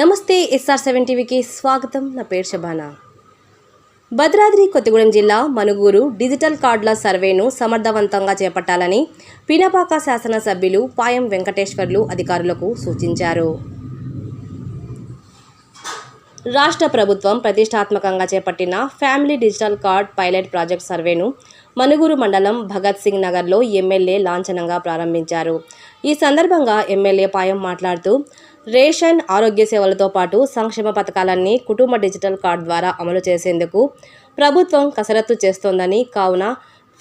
నమస్తే SR seven టీవీకి స్వాగతం. నా పేరు శబానా భద్రాద్రి కొత్తగూడెం జిల్లా మనుగూరు డిజిటల్ కార్డుల సర్వేను సమర్థవంతంగా చేపట్టాలని పినపాక శాసనసభ్యులు పాయం వెంకటేశ్వర్లు అధికారులకు సూచించారు. రాష్ట్ర ప్రభుత్వం ప్రతిష్టాత్మకంగా చేపట్టిన family digital card pilot project సర్వేను మనుగురు మండలం భగత్ సింగ్ నగర్లో ఎమ్మెల్యే లాంఛనంగా ప్రారంభించారు. ఈ సందర్భంగా ఎమ్మెల్యే పాయం మాట్లాడుతూ రేషన్ ఆరోగ్య సేవలతో పాటు సంక్షేమ పథకాలన్నీ కుటుంబ డిజిటల్ కార్డ్ ద్వారా అమలు చేసేందుకు ప్రభుత్వం కసరత్తు చేస్తోందని కావున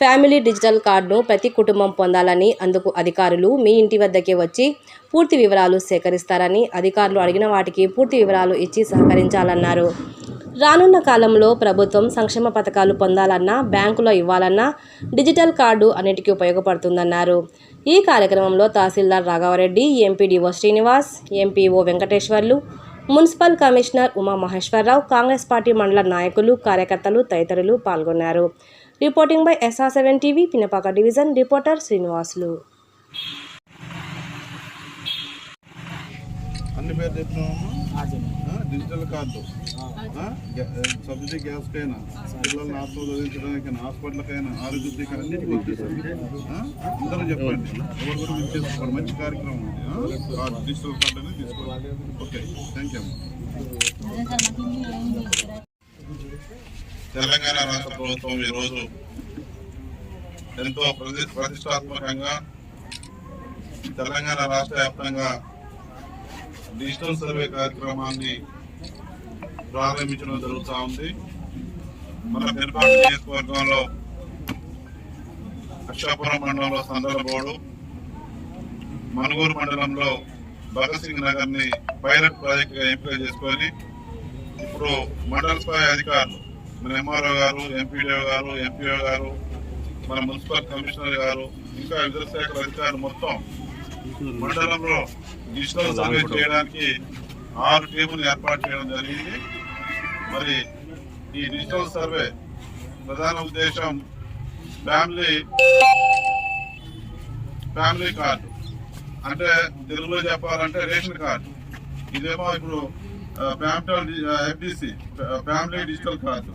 ఫ్యామిలీ డిజిటల్ కార్డును ప్రతి కుటుంబం పొందాలని అందుకు అధికారులు మీ ఇంటి వద్దకే వచ్చి పూర్తి వివరాలు సేకరిస్తారని అధికారులు అడిగిన వాటికి పూర్తి వివరాలు ఇచ్చి సహకరించాలన్నారు. రానున్న కాలంలో ప్రభుత్వం సంక్షేమ పథకాలు పొందాలన్నా బ్యాంకులో ఇవ్వాలన్నా డిజిటల్ కార్డు అన్నిటికీ ఉపయోగపడుతుందన్నారు. ఈ కార్యక్రమంలో tahsildar Raghava Reddy MPDO Srinivas MPO Venkateswarlu municipal commissioner Uma Maheswara Rao Congress party మండల నాయకులు కార్యకర్తలు తదితరులు పాల్గొన్నారు. Reporting by S R seven TV Pinapaka division reporter Srinivasulu. అన్ని పేరు డిజిటల్ కార్డు. సబ్సిడీ గ్యాస్ కైనా పిల్లల్ని ఆత్మ చదివించడానికైనా హాస్పిటల్కైనా ఆరోగ్యశ్రీకి అన్నిటికీ అందరూ చెప్పండి. ఎవరు కూడా మంచి కార్యక్రమం కార్డు డిజిటల్ కార్డు అనేది తీసుకోవాలి ఓకే. థ్యాంక్ యూ తెలంగాణ రాష్ట్ర ప్రభుత్వం ఈరోజు ఎంతో ప్రతి ప్రతిష్టాత్మకంగా తెలంగాణ రాష్ట్ర వ్యాప్తంగా డిజిటల్ సర్వే కార్యక్రమాన్ని ప్రారంభించడం జరుగుతూ ఉంది. మన పెరుపాటు నియోజకవర్గంలో అక్షాపురం మండలంలో సందర్భోడు మనుగూరు మండలంలో భగత్ సింగ్ నగర్ని పైలట్ ప్రాజెక్ట్గా ఎంపిక చేసుకొని ఇప్పుడు మండల స్థాయి అధికారులు మన ఎంఆర్ఓ గారు ఎంపీడీఓ గారు ఎంపీఓ గారు మన మున్సిపల్ కమిషనర్ గారు ఇంకా వివిధ శాఖల అధికారులు మొత్తం మండలంలో డిజిటల్ సర్వే చేయడానికి ఆరు టీములు ఏర్పాటు చేయడం జరిగింది. మరి ఈ డిజిటల్ సర్వే ప్రధాన ఉద్దేశం ఫ్యామిలీ ఫ్యామిలీ కార్డు. అంటే తెలుగులో చెప్పాలంటే రేషన్ కార్డు. ఇదేమో ఇప్పుడు ఫ్యామిటల్ FDC family digital card.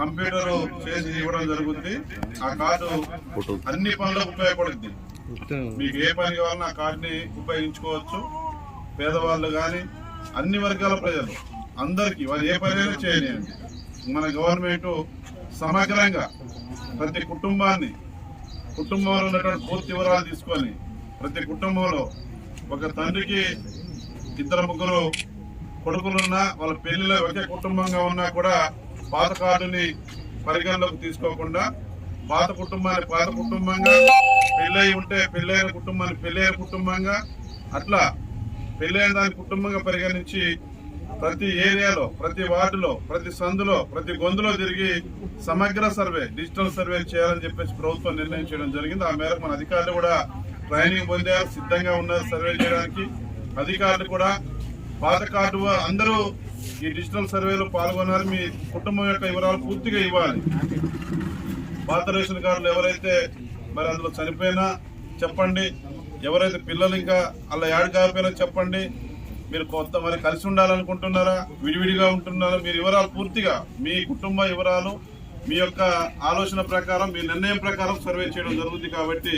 Computer చేసి ఇవ్వడం జరుగుతుంది ఆ కార్డు అన్ని పనులకు ఉపయోగపడుద్ది. మీకు ఏ పని కావాలన్నా ఆ కార్డుని ఉపయోగించుకోవచ్చు. పేదవాళ్ళు కానీ అన్ని వర్గాల ప్రజలు. అందరికీ వాళ్ళు ఏ పనైనా చేయలేండి మన గవర్నమెంట్ సమగ్రంగా ప్రతి కుటుంబాన్ని కుటుంబంలో ఉన్నటువంటి పూర్తి వివరాలు తీసుకొని ప్రతి కుటుంబంలో ఒక తండ్రికి ఇద్దరు ముగ్గురు కొడుకులున్నా వాళ్ళ పెళ్ళిలో ఒకే కుటుంబంగా ఉన్నా కూడా పాత కార్డుని పరిగణలోకి తీసుకోకుండా పాత కుటుంబాన్ని పాత కుటుంబంగా పెళ్ళై ఉంటే పెళ్ళైన కుటుంబాన్ని పెళ్ళైన కుటుంబంగా అట్లా పెళ్ళైన దాని కుటుంబంగా పరిగణించి ప్రతి ఏరియాలో ప్రతి వార్డులో ప్రతి సందులో ప్రతి గొంతులో తిరిగి సమగ్ర సర్వే డిజిటల్ సర్వే చేయాలని చెప్పేసి ప్రభుత్వం నిర్ణయం చేయడం జరిగింది. ఆ మేరకు మన అధికారులు కూడా ట్రైనింగ్ పొందారు సిద్ధంగా ఉన్నారు సర్వే చేయడానికి. అధికారులు కూడా పాత కార్డు అందరూ ఈ డిజిటల్ సర్వేలో పాల్గొన్నారు. మీ కుటుంబం యొక్క వివరాలు పూర్తిగా ఇవ్వాలి. పాత రేషన్ కార్డులు ఎవరైతే మరి అందులో చనిపోయినా చెప్పండి. ఎవరైతే పిల్లలు ఇంకా అలా యాడ్ కాకపోయినా చెప్పండి. మీరు కొత్త మరి కలిసి ఉండాలనుకుంటున్నారా? విడివిడిగా ఉంటున్నారా? మీరు వివరాలు పూర్తిగా మీ కుటుంబ వివరాలు మీ యొక్క ఆలోచన ప్రకారం మీ నిర్ణయం ప్రకారం సర్వే చేయడం జరుగుతుంది కాబట్టి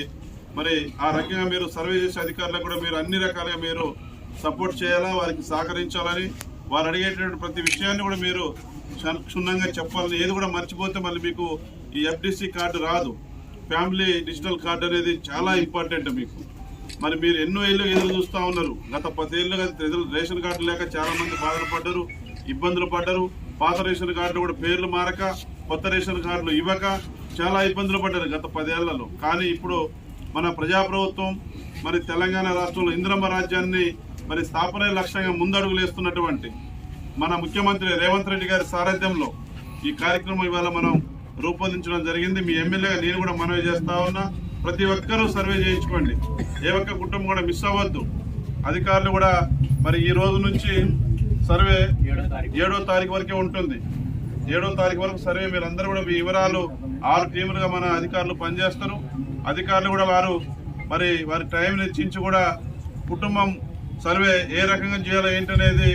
మరి ఆ రకంగా మీరు సర్వే చేసే అధికారులకు కూడా మీరు అన్ని రకాలుగా మీరు సపోర్ట్ చేయాలా? వారికి సహకరించాలని వారు అడిగేటటువంటి ప్రతి విషయాన్ని కూడా మీరు క్షుణ్ణంగా చెప్పాలని ఏది కూడా మర్చిపోతే మళ్ళీ మీకు ఈ ఎఫ్డిసి కార్డు రాదు. ఫ్యామిలీ డిజిటల్ కార్డు అనేది చాలా ఇంపార్టెంట్ మీకు. మరి మీరు ఎన్నో ఏళ్ళు ఎదురు చూస్తూ ఉన్నారు. గత పదేళ్ళుగా ఎదురు రేషన్ కార్డు లేక చాలామంది బాధలు పడ్డారు ఇబ్బందులు పడ్డారు. పాత రేషన్ కార్డులు కూడా పేర్లు మారక కొత్త రేషన్ కార్డులు ఇవ్వక చాలా ఇబ్బందులు పడ్డారు గత పదేళ్ళలో కానీ ఇప్పుడు మన ప్రజాప్రభుత్వం మరి తెలంగాణ రాష్ట్రంలో ఇంద్రమ్మ రాజ్యాన్ని మరి స్థాపన లక్ష్యంగా ముందడుగులేస్తున్నటువంటి మన ముఖ్యమంత్రి రేవంత్ రెడ్డి గారి సారథ్యంలో ఈ కార్యక్రమం ఇవాళ మనం రూపొందించడం జరిగింది. మీ ఎమ్మెల్యేగా నేను కూడా మనవి చేస్తా ఉన్నా. ప్రతి ఒక్కరూ సర్వే చేయించుకోండి. ఏ ఒక్క కుటుంబం కూడా మిస్ అవ్వద్దు. అధికారులు కూడా మరి ఈ రోజు నుంచి సర్వే ఏడో తారీఖు వరకే ఉంటుంది. ఏడో తారీఖు వరకు సర్వే మీరు అందరూ కూడా మీ వివరాలు ఆరు టీములుగా మన అధికారులు పనిచేస్తారు. అధికారులు కూడా వారు మరి వారి టైం నిశ్చించి కూడా కుటుంబం సర్వే ఏ రకంగా చేయాలో ఏంటనేది